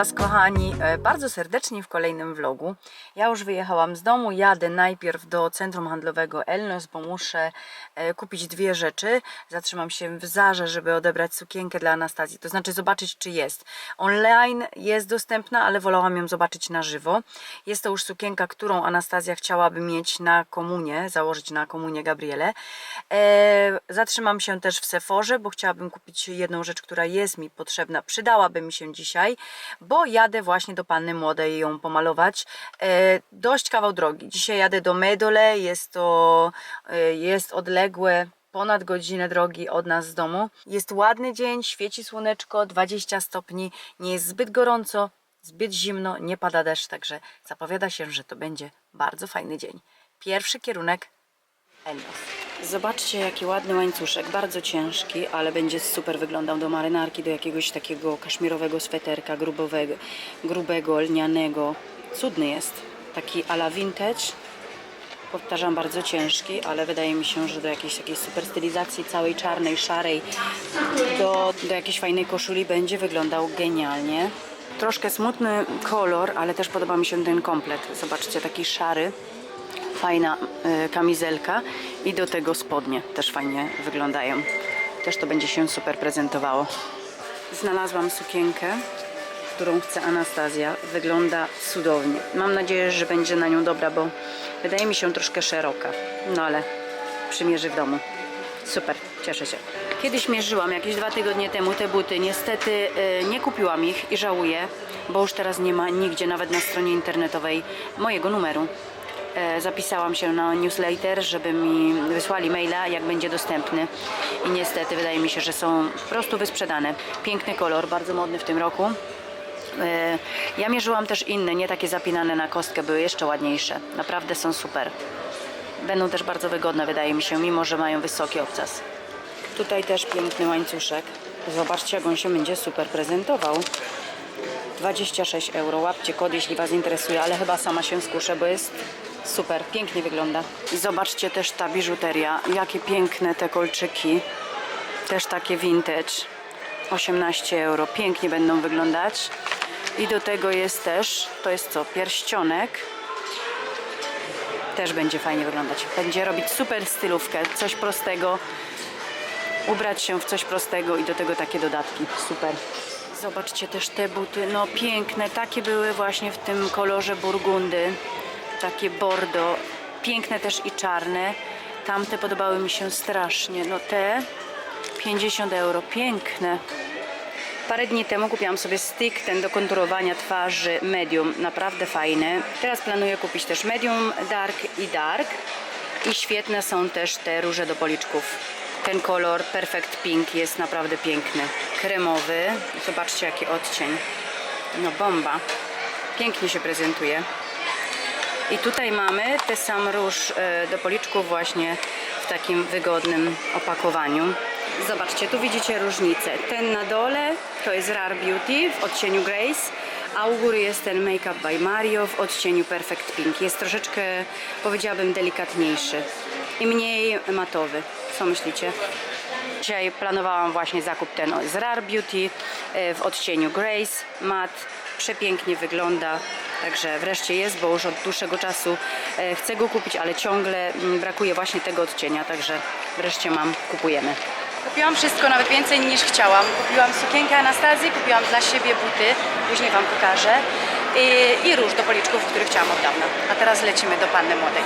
Was, kochani, e, bardzo serdecznie w kolejnym vlogu. Ja już wyjechałam z domu, jadę najpierw do centrum handlowego Elnos, bo muszę e, kupić dwie rzeczy. Zatrzymam się w Zarze, żeby odebrać sukienkę dla Anastazji, to znaczy zobaczyć, czy jest. Online jest dostępna, ale wolałam ją zobaczyć na żywo. Jest to już sukienka, którą Anastazja chciałaby mieć na komunie, założyć na komunie Gabriele. E, zatrzymam się też w Seforze, bo chciałabym kupić jedną rzecz, która jest mi potrzebna, przydałaby mi się dzisiaj, bo jadę właśnie do Panny Młodej ją pomalować. E, dość kawał drogi. Dzisiaj jadę do Medole, jest to e, jest odległe ponad godzinę drogi od nas z domu. Jest ładny dzień, świeci słoneczko, 20 stopni, nie jest zbyt gorąco, zbyt zimno, nie pada deszcz, także zapowiada się, że to będzie bardzo fajny dzień. Pierwszy kierunek Elnos. Zobaczcie, jaki ładny łańcuszek, bardzo ciężki, ale będzie super wyglądał do marynarki, do jakiegoś takiego kaszmirowego sweterka grubowego, grubego, lnianego. Cudny jest, taki a la vintage. Powtarzam, bardzo ciężki, ale wydaje mi się, że do jakiejś takiej super stylizacji całej czarnej, szarej, do, do jakiejś fajnej koszuli będzie wyglądał genialnie. Troszkę smutny kolor, ale też podoba mi się ten komplet. Zobaczcie, taki szary fajna y, kamizelka i do tego spodnie też fajnie wyglądają. Też to będzie się super prezentowało. Znalazłam sukienkę, którą chce Anastazja. Wygląda cudownie. Mam nadzieję, że będzie na nią dobra, bo wydaje mi się troszkę szeroka. No ale przymierzy w domu. Super, cieszę się. Kiedyś mierzyłam jakieś dwa tygodnie temu te buty. Niestety y, nie kupiłam ich i żałuję, bo już teraz nie ma nigdzie, nawet na stronie internetowej, mojego numeru. E, zapisałam się na newsletter, żeby mi wysłali maila, jak będzie dostępny. I niestety wydaje mi się, że są po prostu wysprzedane. Piękny kolor, bardzo modny w tym roku. E, Ja mierzyłam też inne, nie takie zapinane na kostkę, były jeszcze ładniejsze. Naprawdę są super. Będą też bardzo wygodne, wydaje mi się, mimo że mają wysoki obcas. Tutaj też piękny łańcuszek. Zobaczcie, jak on się będzie super prezentował. 26 euro. Łapcie kod, jeśli Was interesuje, ale chyba sama się skuszę, bo jest super, pięknie wygląda. Zobaczcie też ta biżuteria, jakie piękne te kolczyki. Też takie vintage. 18 euro. Pięknie będą wyglądać. I do tego jest też, to jest co, pierścionek. Też będzie fajnie wyglądać. Będzie robić super stylówkę, coś prostego. Ubrać się w coś prostego i do tego takie dodatki. Super. Zobaczcie też te buty, no piękne, takie były właśnie w tym kolorze burgundy, takie bordo, piękne też i czarne. Tamte podobały mi się strasznie, no te 50 euro, piękne. Parę dni temu kupiłam sobie stick ten do konturowania twarzy medium, naprawdę fajny. Teraz planuję kupić też medium dark i dark. I świetne są też te róże do policzków. Ten kolor Perfect Pink jest naprawdę piękny. Kremowy. Zobaczcie jaki odcień. No bomba. Pięknie się prezentuje. I tutaj mamy ten sam róż e, do policzków właśnie w takim wygodnym opakowaniu. Zobaczcie, tu widzicie różnicę. Ten na dole to jest Rare Beauty w odcieniu Grace, a u góry jest ten Make Up by Mario w odcieniu Perfect Pink. Jest troszeczkę, powiedziałabym, delikatniejszy i mniej matowy. Co myślicie? Dzisiaj planowałam właśnie zakup ten z Rare Beauty e, w odcieniu Grace Matte. Przepięknie wygląda. Także wreszcie jest, bo już od dłuższego czasu e, chcę go kupić, ale ciągle mm, brakuje właśnie tego odcienia, także wreszcie mam, kupujemy. Kupiłam wszystko, nawet więcej niż chciałam. Kupiłam sukienkę Anastazji, kupiłam dla siebie buty, później Wam pokażę. I, i róż do policzków, który chciałam od dawna. A teraz lecimy do Panny Młodej.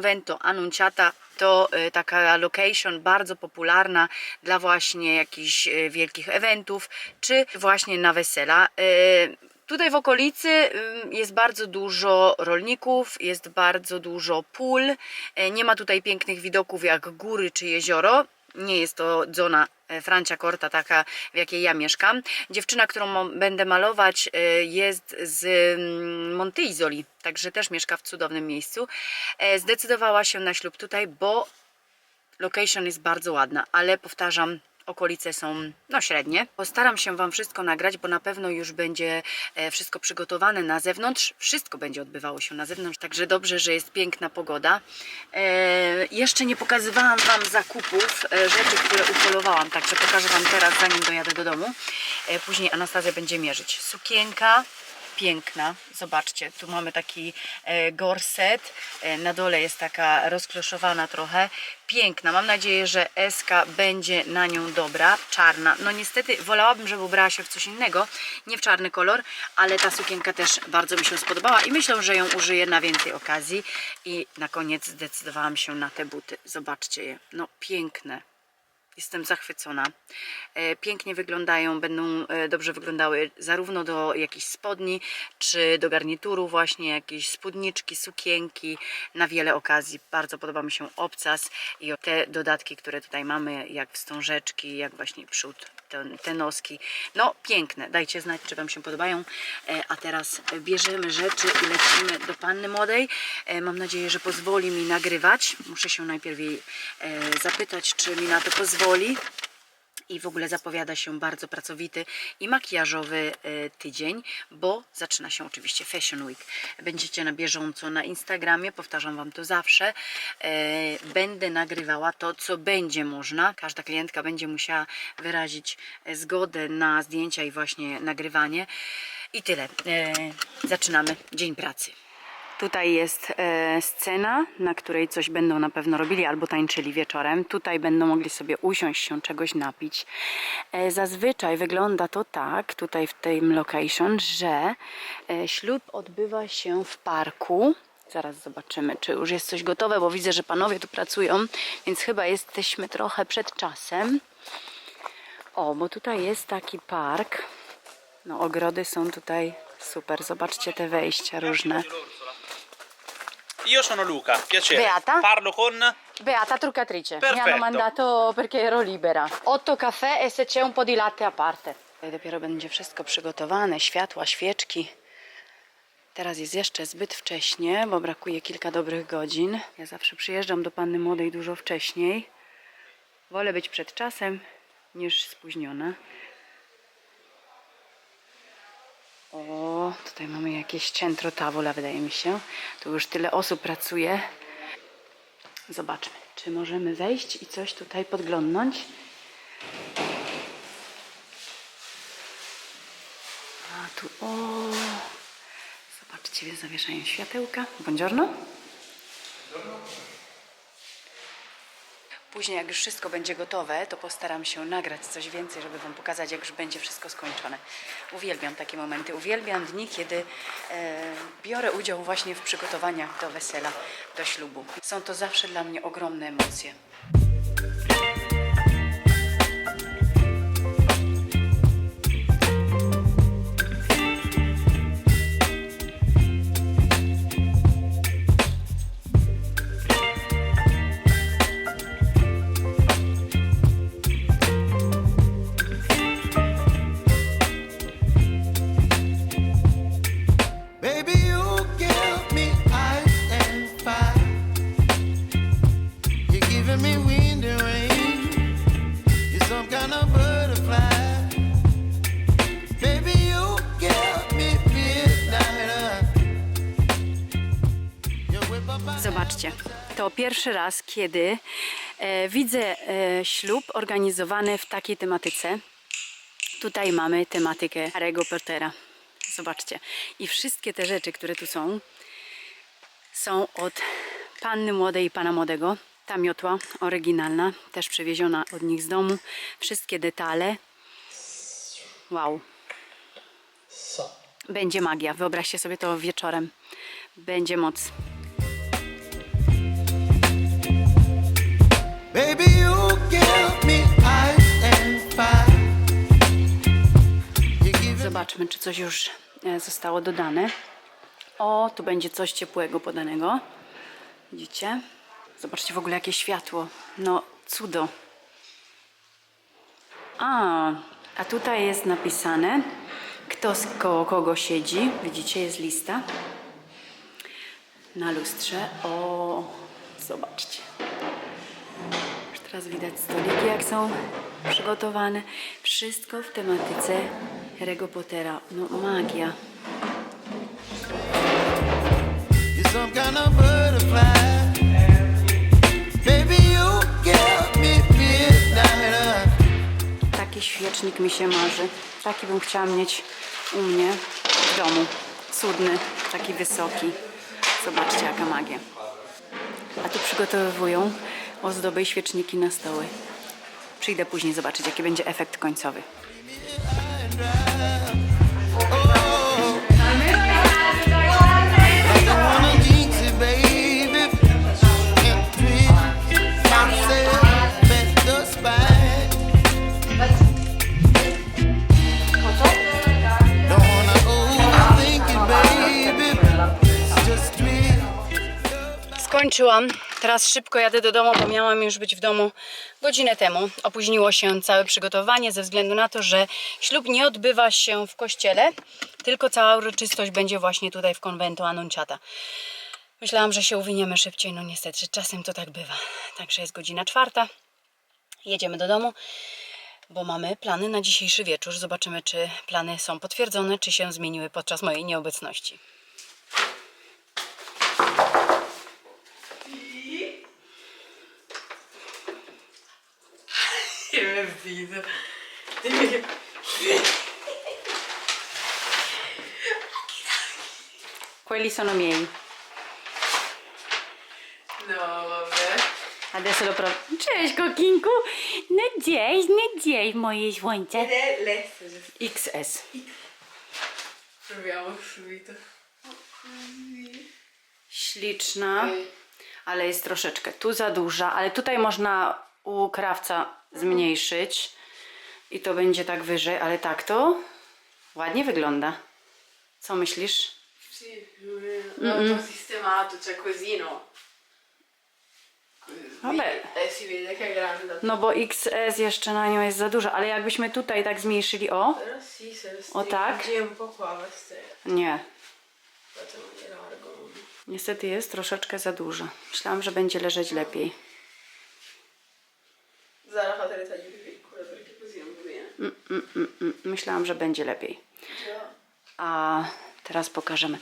Convento Annunciata to y, taka location bardzo popularna dla właśnie jakichś y, wielkich eventów, czy właśnie na wesela. Y, Tutaj w okolicy jest bardzo dużo rolników, jest bardzo dużo pól. Nie ma tutaj pięknych widoków jak góry czy jezioro. Nie jest to zona e, Francia Corta, taka w jakiej ja mieszkam. Dziewczyna, którą będę malować e, jest z mm, Monte Isoli, także też mieszka w cudownym miejscu. E, Zdecydowała się na ślub tutaj, bo location jest bardzo ładna, ale powtarzam, okolice są no średnie. Postaram się Wam wszystko nagrać, bo na pewno już będzie e, wszystko przygotowane na zewnątrz. Wszystko będzie odbywało się na zewnątrz, także dobrze, że jest piękna pogoda. E, jeszcze nie pokazywałam Wam zakupów, e, rzeczy, które upolowałam, także pokażę Wam teraz, zanim dojadę do domu. Później Anastazja będzie mierzyć. Sukienka, piękna. Zobaczcie, tu mamy taki e, gorset. E, na dole jest taka rozkloszowana trochę. Piękna. Mam nadzieję, że Eska będzie na nią dobra. Czarna. No niestety wolałabym, żeby ubrała się w coś innego. Nie w czarny kolor, ale ta sukienka też bardzo mi się spodobała i myślę, że ją użyję na więcej okazji. I na koniec zdecydowałam się na te buty. Zobaczcie je. No piękne. Jestem zachwycona. E, Pięknie wyglądają, będą e, dobrze wyglądały zarówno do jakichś spodni, czy do garnituru właśnie, jakieś spódniczki, sukienki, na wiele okazji. Bardzo podoba mi się obcas i te dodatki, które tutaj mamy, jak wstążeczki, jak właśnie przód, te, te noski. No piękne, dajcie znać, czy Wam się podobają. E, A teraz bierzemy rzeczy i lecimy do panny młodej. E, Mam nadzieję, że pozwoli mi nagrywać. Muszę się najpierw jej e, zapytać, czy mi na to pozwoli i w ogóle zapowiada się bardzo pracowity i makijażowy e, tydzień, bo zaczyna się oczywiście Fashion Week. Będziecie na bieżąco na Instagramie, powtarzam Wam to zawsze. E, Będę nagrywała to, co będzie można. Każda klientka będzie musiała wyrazić e, zgodę na zdjęcia i właśnie nagrywanie. I tyle. Zaczynamy dzień pracy. Tutaj jest e, scena, na której coś będą na pewno robili albo tańczyli wieczorem. Tutaj będą mogli sobie usiąść się czegoś napić. E, zazwyczaj wygląda to tak, tutaj w tym location, że e, ślub odbywa się w parku. Zaraz zobaczymy, czy już jest coś gotowe, bo widzę, że panowie tu pracują, więc chyba jesteśmy trochę przed czasem. O, bo tutaj jest taki park. No, ogrody są tutaj super. Zobaczcie te wejścia różne. Io sono Luca, piacere. Beata? Parlo con Beata truccatrice, mi Perfetto. hanno mandato perché ero libera. Otto caffè e se c'è un po' di latte a parte. Tutaj dopiero będzie wszystko przygotowane, światła, świeczki. Teraz jest jeszcze zbyt wcześnie, bo brakuje kilka dobrych godzin. Ja zawsze przyjeżdżam do panny młodej dużo wcześniej. Wolę być przed czasem niż spóźniona. O, tutaj mamy jakieś centro tavola, wydaje mi się. Tu już tyle osób pracuje. Zobaczmy, czy możemy wejść i coś tutaj podglądnąć. A tu, o, zobaczcie, zawieszają światełka. Buongiorno. Później, jak już wszystko będzie gotowe, to postaram się nagrać coś więcej, żeby Wam pokazać, jak już będzie wszystko skończone. Uwielbiam takie momenty, uwielbiam dni, kiedy e, biorę udział właśnie w przygotowaniach do wesela, do ślubu. Są to zawsze dla mnie ogromne emocje. To pierwszy raz, kiedy e, widzę e, ślub organizowany w takiej tematyce. Tutaj mamy tematykę Harry'ego Pottera. Zobaczcie. I wszystkie te rzeczy, które tu są, są od panny młodej i pana młodego. Ta miotła oryginalna, też przywieziona od nich z domu. Wszystkie detale. Wow. Będzie magia. Wyobraźcie sobie to wieczorem. Będzie moc. Baby, you give me and fire. Zobaczmy, czy coś już e, zostało dodane. O, tu będzie coś ciepłego podanego. Widzicie? Zobaczcie w ogóle jakie światło. No, cudo. A, a tutaj jest napisane, kto z koło kogo siedzi. Widzicie, jest lista na lustrze. O, zobaczcie. Teraz widać stoliki, jak są przygotowane. Wszystko w tematyce Harry'ego Pottera. No, magia. Taki świecznik mi się marzy. Taki bym chciała mieć u mnie w domu. Cudny, taki wysoki. Zobaczcie, jaka magia. A tu przygotowują ozdoby i świeczniki na stoły. Przyjdę później zobaczyć, jaki będzie efekt końcowy. Skończyłam. Teraz szybko jadę do domu, bo miałam już być w domu godzinę temu. Opóźniło się całe przygotowanie ze względu na to, że ślub nie odbywa się w kościele, tylko cała uroczystość będzie właśnie tutaj w konwentu Anunciata. Myślałam, że się uwiniemy szybciej, no niestety, czasem to tak bywa. Także jest godzina czwarta. Jedziemy do domu, bo mamy plany na dzisiejszy wieczór. Zobaczymy, czy plany są potwierdzone, czy się zmieniły podczas mojej nieobecności. Quelli sono miei. No, vabbè. Adesso lo provo. Cześć, kokinku! No cześć, no cześć, moje słońce. Ed è l'essere. XS. Proviamo subito. Śliczna, ale jest troszeczkę tu za duża, ale tutaj można u krawca zmniejszyć i to będzie tak wyżej, ale tak to ładnie wygląda. Co myślisz? Sì. L'ho sistemato, cioè così no. Così. Vabbè. Eh, si vede che è grande. No bo XS jeszcze na nią jest za duża, ale jakbyśmy tutaj tak zmniejszyli, o, O, tak? nie, niestety jest troszeczkę za duża. Myślałam, że będzie leżeć lepiej. Zara. Mm, mm, mm, mm. Myślałam, że będzie lepiej. A teraz pokażemy,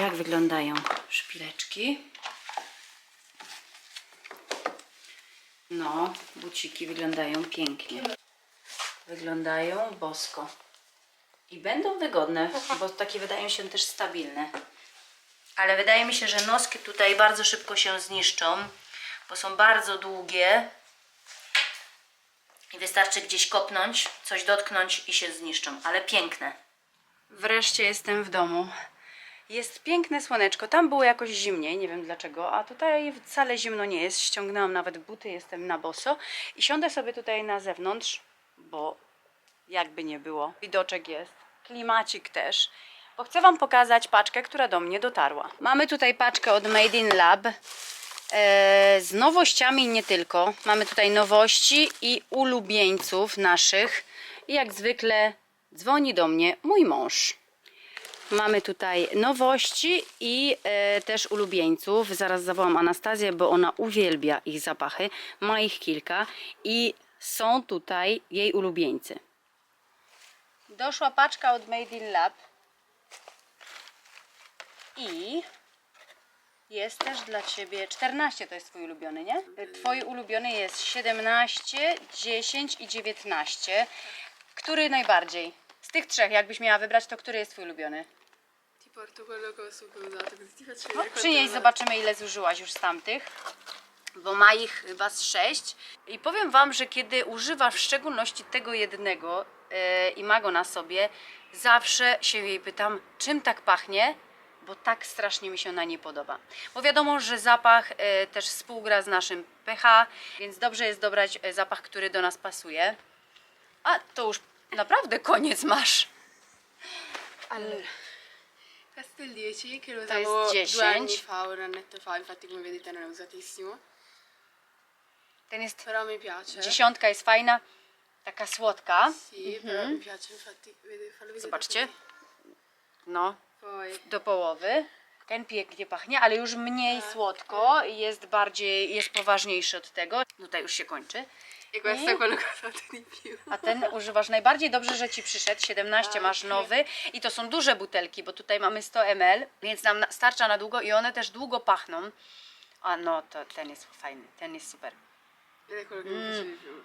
jak wyglądają szpileczki. No, buciki wyglądają pięknie. Wyglądają bosko. I będą wygodne, bo takie wydają się też stabilne. Ale wydaje mi się, że noski tutaj bardzo szybko się zniszczą, bo są bardzo długie. Wystarczy gdzieś kopnąć, coś dotknąć i się zniszczą. Ale piękne. Wreszcie jestem w domu. Jest piękne słoneczko. Tam było jakoś zimniej, nie wiem dlaczego, a tutaj wcale zimno nie jest. Ściągnęłam nawet buty, jestem na boso i siądę sobie tutaj na zewnątrz, bo jakby nie było. Widoczek jest, klimacik też. Bo chcę Wam pokazać paczkę, która do mnie dotarła. Mamy tutaj paczkę od Made in Lab. E, z nowościami nie tylko. Mamy tutaj nowości i ulubieńców naszych. I jak zwykle dzwoni do mnie mój mąż. Mamy tutaj nowości i e, też ulubieńców. Zaraz zawołam Anastazję, bo ona uwielbia ich zapachy. Ma ich kilka i są tutaj jej ulubieńcy. Doszła paczka od Made in Lab i jest też dla Ciebie 14 to jest Twój ulubiony, nie? Twój ulubiony jest 17, 10 i 19. Który najbardziej? Z tych trzech, jakbyś miała wybrać, to który jest Twój ulubiony? Ti faccio No, vedere przynieś, zobaczymy ile zużyłaś już z tamtych. Bo ma ich chyba z sześć. I powiem Wam, że kiedy używasz w szczególności tego jednego e, i ma go na sobie, zawsze się jej pytam, czym tak pachnie, bo tak strasznie mi się na nie podoba. Bo wiadomo, że zapach e, też współgra z naszym pH, więc dobrze jest dobrać e, zapach, który do nas pasuje. A to już naprawdę koniec masz. Allora, questo è il 10 che lo To jest usavo 10. due anni fa, un annetto fa, infatti come vedete non è usatissimo. Ten jest Però mi piace. Dziesiątka jest fajna, Taka słodka. Sì, però mi piace infatti vedere, fallo vedere. Zobaczcie. No, Poi do połowy. Ten pięknie pachnie, ale już mniej słodko i jest bardziej, jest poważniejszy od tego. Tutaj już się kończy. e che ho fatto di più. A ten używasz najbardziej dobrze, że ci przyszedł. 17 masz nowy i to są duże butelki, bo tutaj mamy 100 ml, więc nam na- starcza na długo i one też długo pachną. A no, to ten jest fajny, ten jest super. Più.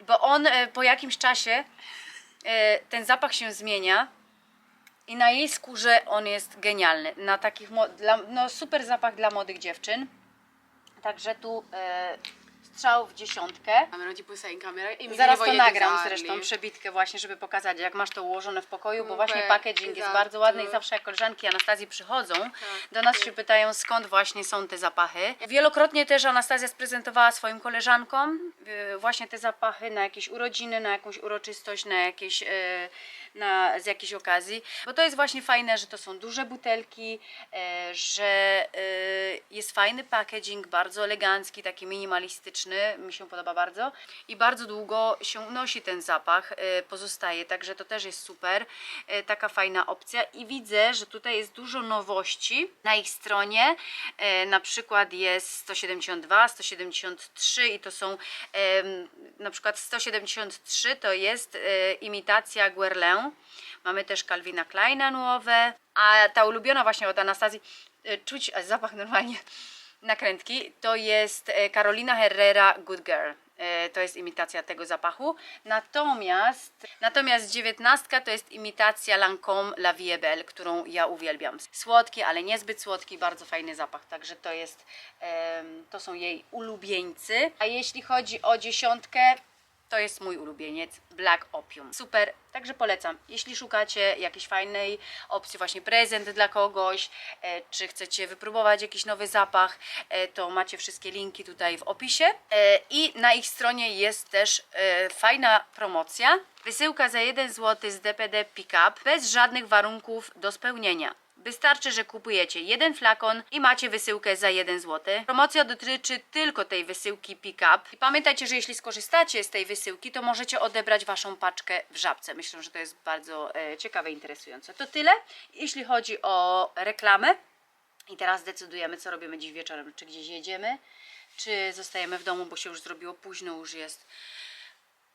Bo on e, po jakimś czasie e, ten zapach się zmienia i na jej skórze on jest genialny. Na takich dla, no super zapach dla młodych dziewczyn. Także tu e, strzał w dziesiątkę. Camera e mi Zaraz to nagram zresztą przebitkę właśnie, żeby pokazać jak masz to ułożone w pokoju, bo Super, właśnie packaging jest esatto. bardzo ładny i zawsze jak koleżanki Anastazji przychodzą, do nas się pytają skąd właśnie są te zapachy. Wielokrotnie też Anastazja sprezentowała swoim koleżankom y, właśnie te zapachy na jakieś urodziny, na jakąś uroczystość, na jakieś y, na, z jakiejś okazji, bo to jest właśnie fajne, że to są duże butelki, e, że y, jest fajny packaging, bardzo elegancki, taki minimalistyczny, mi się podoba bardzo. I bardzo długo się unosi ten zapach, e, pozostaje, także to też jest super, e, taka fajna opcja. I widzę, że tutaj jest dużo nowości. Na ich stronie, e, na przykład jest 172, 173 i to są na przykład 173 to jest imitacja Guerlain, mamy też Calvina Kleina nowe, a ta ulubiona właśnie od Anastazji, czuć e, zapach normalnie nakrętki, to jest e, Carolina Herrera Good Girl. E, To jest imitacja tego zapachu. Natomiast, natomiast dziewiętnastka to jest imitacja Lancome La Vie Belle, którą ja uwielbiam. Słodki, ale niezbyt słodki, bardzo fajny zapach. Także to jest, to są jej ulubieńcy. A jeśli chodzi o dziesiątkę, to jest mój ulubieniec Black Opium. Super, także polecam. Jeśli szukacie jakiejś fajnej opcji, właśnie prezent dla kogoś, e, czy chcecie wypróbować jakiś nowy zapach, e, to macie wszystkie linki tutaj w opisie. E, I na ich stronie jest też e, fajna promocja. Wysyłka za 1 zł z DPD Pickup bez żadnych warunków do spełnienia. Wystarczy, że kupujecie jeden flakon i macie wysyłkę za 1 zł. Promocja dotyczy tylko tej wysyłki pick-up. I pamiętajcie, że jeśli skorzystacie z tej wysyłki, to możecie odebrać Waszą paczkę w żabce. Myślę, że to jest bardzo e, ciekawe i interesujące. To tyle, jeśli chodzi o reklamę. I teraz decydujemy, co robimy dziś wieczorem. Czy gdzieś jedziemy, czy zostajemy w domu, bo się już zrobiło późno, już jest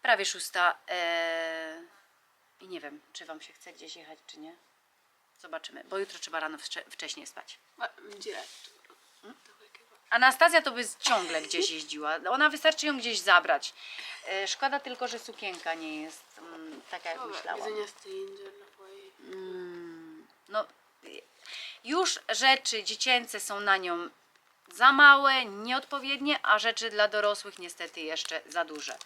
prawie szósta. E, I nie wiem, czy Wam się chce gdzieś jechać, czy nie. Zobaczymy, bo jutro trzeba rano wcze- wcześniej spać. Va. Anastazja to by ciągle gdzieś jeździła. Ona wystarczy ją gdzieś zabrać. E, Szkoda tylko, że sukienka nie jest mm, taka, jak myślałam. poi. No, y, już rzeczy dziecięce są na nią za małe, nieodpowiednie, a rzeczy dla dorosłych niestety jeszcze za duże.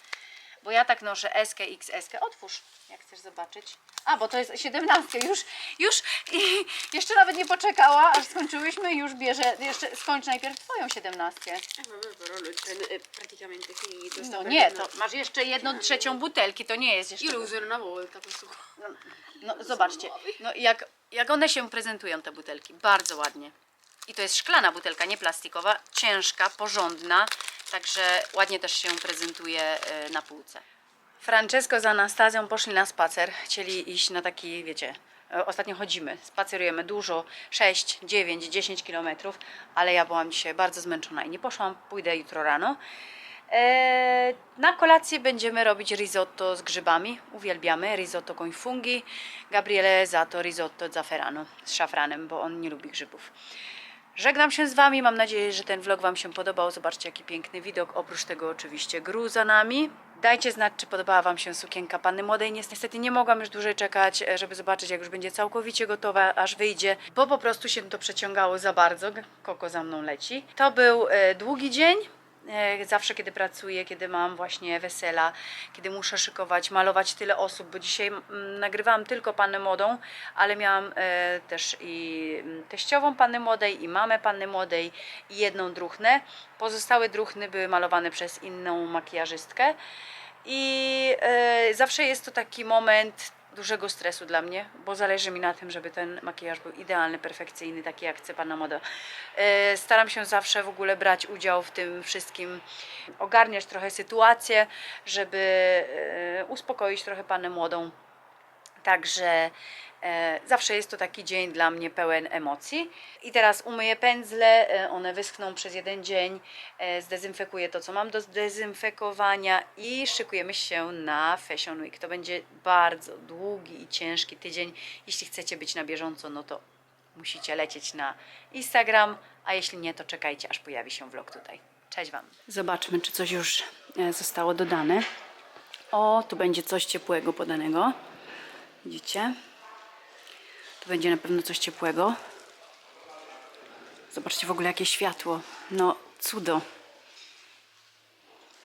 Bo ja tak noszę SK, XS. Otwórz, jak chcesz zobaczyć. A, bo to jest 17. Już, już i jeszcze nawet nie poczekała, aż skończyłyśmy. Już bierze, jeszcze skończ najpierw twoją 17. Eh vabbè, però lo prende- è praticamente finito. sta No nie, tornare. to masz jeszcze jedną trzecią butelki, to nie jest jeszcze. In una volta qua. No zobaczcie, no jak, jak one się prezentują te butelki, bardzo ładnie. I to jest szklana butelka, nie plastikowa, ciężka, porządna, także ładnie też się prezentuje e, na półce. Francesco z Anastazją poszli na spacer, chcieli iść na taki, wiecie, e, ostatnio chodzimy, spacerujemy dużo, 6, 9, 10 kilometrów, ale ja byłam dzisiaj bardzo zmęczona i nie poszłam, pójdę jutro rano. E, na kolację będziemy robić risotto z grzybami. Uwielbiamy risotto con fungi. Gabriele za to risotto zafferano z szafranem, bo on nie lubi grzybów. Żegnam się z Wami. Mam nadzieję, że ten vlog Wam się podobał. Zobaczcie, jaki piękny widok. Oprócz tego, oczywiście, gru za nami. Dajcie znać, czy podobała Wam się sukienka Panny Młodej. Niestety nie mogłam już dłużej czekać, e, żeby zobaczyć, jak już będzie całkowicie gotowa, aż wyjdzie, bo po prostu się to przeciągało za bardzo. Koko za mną leci. To był e, długi dzień. E, Zawsze, kiedy pracuję, kiedy mam właśnie wesela, kiedy muszę szykować, malować tyle osób, bo dzisiaj mm, nagrywałam tylko Pannę Młodą, ale miałam e, też i mm, teściową Panny Młodej, i mamę Panny Młodej, i jedną druchnę. Pozostałe druchny były malowane przez inną makijażystkę. I e, zawsze jest to taki moment dużego stresu dla mnie, bo zależy mi na tym, żeby ten makijaż był idealny, perfekcyjny, taki jak chce Pana moda. E, Staram się zawsze w ogóle brać udział w tym wszystkim, ogarniać trochę sytuację, żeby e, uspokoić trochę Panę młodą. Także zawsze jest to taki dzień dla mnie pełen emocji. I teraz umyję pędzle, e, one wyschną przez jeden dzień, e, zdezynfekuję to, co mam do zdezynfekowania i szykujemy się na Fashion Week. To będzie bardzo długi i ciężki tydzień. Jeśli chcecie być na bieżąco, no to musicie lecieć na Instagram, a jeśli nie, to czekajcie, aż pojawi się vlog tutaj. Cześć Wam. Zobaczmy, czy coś już e, zostało dodane. O, tu będzie coś ciepłego podanego. Widzicie? Tu będzie na pewno coś ciepłego. Zobaczcie w ogóle jakie światło. No, cudo.